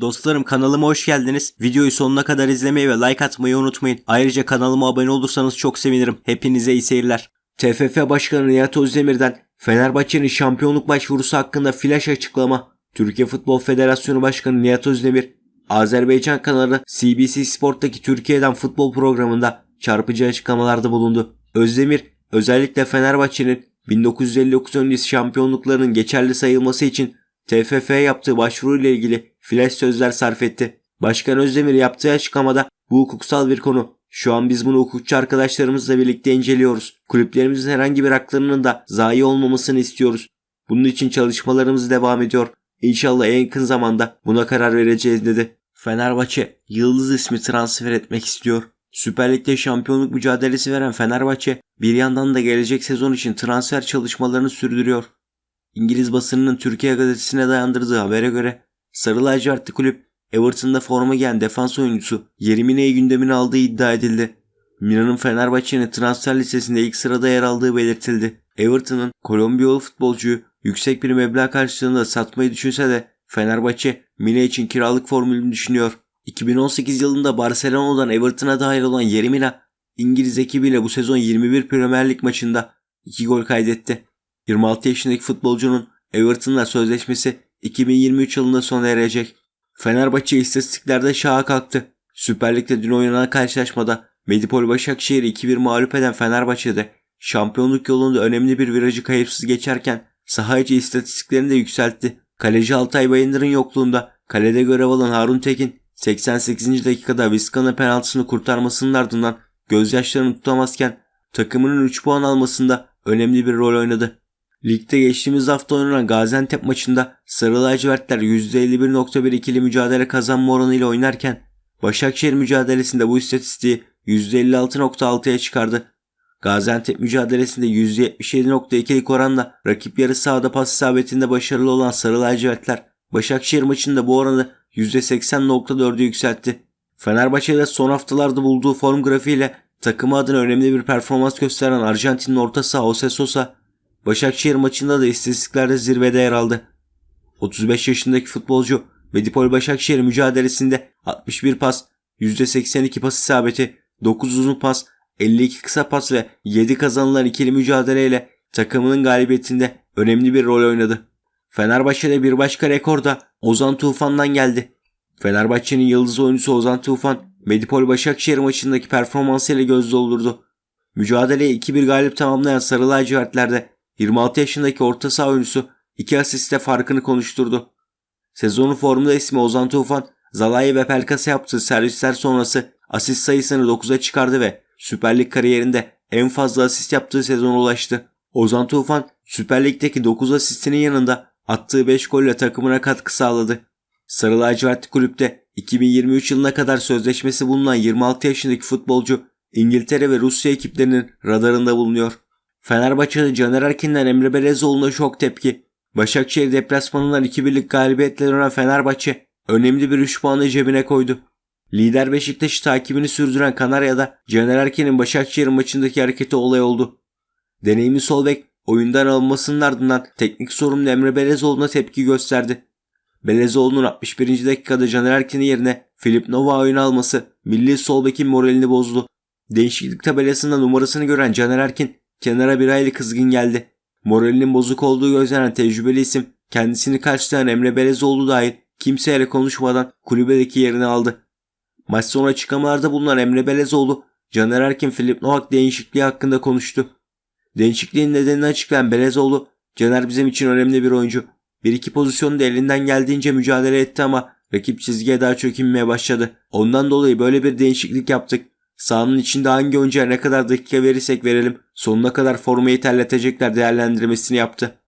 Dostlarım kanalıma hoş geldiniz. Videoyu sonuna kadar izlemeyi ve like atmayı unutmayın. Ayrıca kanalıma abone olursanız çok sevinirim. Hepinize iyi seyirler. TFF Başkanı Nihat Özdemir'den Fenerbahçe'nin şampiyonluk başvurusu hakkında flash açıklama. Türkiye Futbol Federasyonu Başkanı Nihat Özdemir, Azerbaycan kanalı CBC Sport'taki Türkiye'den futbol programında çarpıcı açıklamalarda bulundu. Özdemir, özellikle Fenerbahçe'nin 1959 öncesi şampiyonluklarının geçerli sayılması için TFF'ye yaptığı başvuru ile ilgili flash sözler sarf etti. Başkan Özdemir yaptığı açıklamada bu hukuksal bir konu. Şu an biz bunu hukukçu arkadaşlarımızla birlikte inceliyoruz. Kulüplerimizin herhangi bir haklarının da zayi olmamasını istiyoruz. Bunun için çalışmalarımız devam ediyor. İnşallah en yakın zamanda buna karar vereceğiz dedi. Fenerbahçe Yıldız ismi transfer etmek istiyor. Süper Lig'de şampiyonluk mücadelesi veren Fenerbahçe bir yandan da gelecek sezon için transfer çalışmalarını sürdürüyor. İngiliz basınının Türkiye gazetesine dayandırdığı habere göre Sarı lacivertli kulüp Everton'da forma giyen defans oyuncusu Yerimine'yi gündemine aldığı iddia edildi. Milan'ın Fenerbahçe'nin transfer listesinde ilk sırada yer aldığı belirtildi. Everton'ın Kolombiyalı futbolcuyu yüksek bir meblağ karşılığında satmayı düşünse de Fenerbahçe Mine için kiralık formülünü düşünüyor. 2018 yılında Barcelona'dan Everton'a dahil olan Yerimina, İngiliz ekibiyle bu sezon 21 Premier Lig maçında 2 gol kaydetti. 26 yaşındaki futbolcunun Everton'la sözleşmesi 2023 yılında sona erecek. Fenerbahçe istatistiklerde şaha kalktı. Süper Lig'de dün oynanan karşılaşmada Medipol Başakşehir'i 2-1 mağlup eden Fenerbahçe'de şampiyonluk yolunda önemli bir virajı kayıpsız geçerken saha içi istatistiklerini de yükseltti. Kaleci Altay Bayındır'ın yokluğunda kalede görev alan Harun Tekin 88. dakikada Vizca'nın penaltısını kurtarmasının ardından gözyaşlarını tutamazken takımının 3 puan almasında önemli bir rol oynadı. Ligde geçtiğimiz hafta oynanan Gaziantep maçında Sarı lacivertler %51.1 ikili mücadele kazanma oranıyla oynarken Başakşehir mücadelesinde bu istatistiği %56.6'ya çıkardı. Gaziantep mücadelesinde %77.2'lik oranla rakip yarı sahada pas isabetinde başarılı olan Sarı lacivertler Başakşehir maçında bu oranı %80.4'e yükseltti. Fenerbahçe'de son haftalarda bulduğu form grafiğiyle takımı adına önemli bir performans gösteren Arjantin'in orta saha Jose Sosa Başakşehir maçında da istatistiklerde zirvede yer aldı. 35 yaşındaki futbolcu Medipol Başakşehir mücadelesinde 61 pas, %82 pas isabeti, 9 uzun pas, 52 kısa pas ve 7 kazanılan ikili mücadeleyle takımının galibiyetinde önemli bir rol oynadı. Fenerbahçe'de bir başka rekor da Ozan Tufan'dan geldi. Fenerbahçe'nin yıldız oyuncusu Ozan Tufan, Medipol Başakşehir maçındaki performansıyla göz doldurdu. Mücadeleyi 2-1 galip tamamlayan Sarı lacivertlerde 26 yaşındaki orta saha oyuncusu 2 asiste farkını konuşturdu. Sezonun formunda ismi Ozan Tufan, Zalai ve Pelkas'a yaptığı servisler sonrası asist sayısını 9'a çıkardı ve Süper Lig kariyerinde en fazla asist yaptığı sezona ulaştı. Ozan Tufan, Süper Lig'deki 9 asistinin yanında attığı 5 golle takımına katkı sağladı. Sarı lacivertli kulüpte 2023 yılına kadar sözleşmesi bulunan 26 yaşındaki futbolcu İngiltere ve Rusya ekiplerinin radarında bulunuyor. Fenerbahçe'de Caner Erkin'den Emre Belezoğlu'na şok tepki. Başakşehir deplasmanından 2-1'lik galibiyetle dönen Fenerbahçe önemli bir 3 puanı cebine koydu. Lider Beşiktaş'ı takibini sürdüren Kanarya'da Caner Erkin'in Başakşehir maçındaki hareketi olay oldu. Deneyimli sol bek oyundan alınmasının ardından teknik sorumlu Emre Belezoğlu'na tepki gösterdi. Belezoğlu'nun 61. dakikada Caner Erkin'in yerine Filip Nova oyuna alması milli sol bekin moralini bozdu. Değişiklik tabelasında numarasını gören Caner Erkin kenara bir hayli kızgın geldi. Moralinin bozuk olduğu gözlenen tecrübeli isim kendisini karşılayan Emre Belezoğlu dahil kimseyle konuşmadan kulübedeki yerini aldı. Maç sonu açıklamalarda bulunan Emre Belezoğlu, Caner Erkin Filip Novak değişikliği hakkında konuştu. Değişikliğin nedenini açıklayan Belezoğlu, Caner bizim için önemli bir oyuncu. Bir iki pozisyonda elinden geldiğince mücadele etti ama rakip çizgiye daha çok inmeye başladı. Ondan dolayı böyle bir değişiklik yaptık. Sahanın içinde hangi oyuncuya ne kadar dakika verirsek verelim sonuna kadar formayı terletecekler değerlendirmesini yaptı.